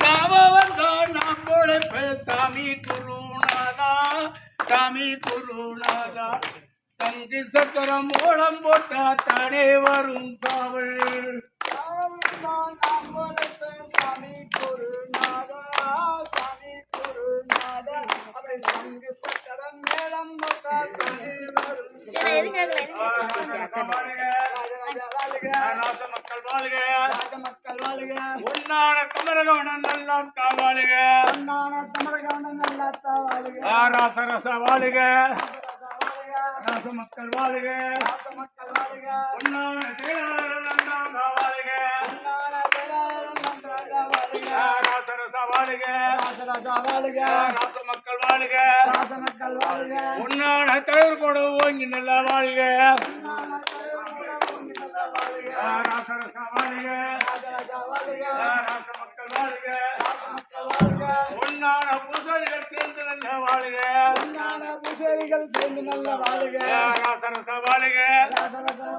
வந்தோம் நாம் போல சாமி குருநாதா சாமி குருநாதா தங்கி சக்கரம் ஓடம் போட்டா தானே வரும் காவல் சாமி குருநாதா சாமி குருநாதா அப்படி சங்கு சக்கரம் மேளம் மொத்தா தனி வரும் ராச மக்கள் வாழ்க ராஜ மக்கள் வாழ்க உன்னான கமரகவனன் நல்லாம் காவாளுக. அண்ணான தமிழகவன நல்லாத்தா வாழ்க. ராசரச வாழுக. ராச மக்கள் வாழுக. ராச மக்கள் வாழ்க. உன்னான செயலாளர் காவாளுக அண்ணான ராசராசா ராச மக்கள் வாழுக. ராச மக்கள் வாழ்க. உன்னான தலைவர் கூட ஓங்கி நல்லா வாழ்க. அண்ணான தலைவர்களோட பூமி நல்லா வாழ்க ராசரச வாழுக ராசராசா வாழ்க ராச மக்கள் வாழுக. ராச மக்கள் வாழ்க. உன்னான பூசாரிகள் சேர்ந்து நல்லா வாழ்க. அண்ணான பூசேரிகள் சேர்ந்து நல்ல வாழ்க. ராசரச வாழுக. ராசராசா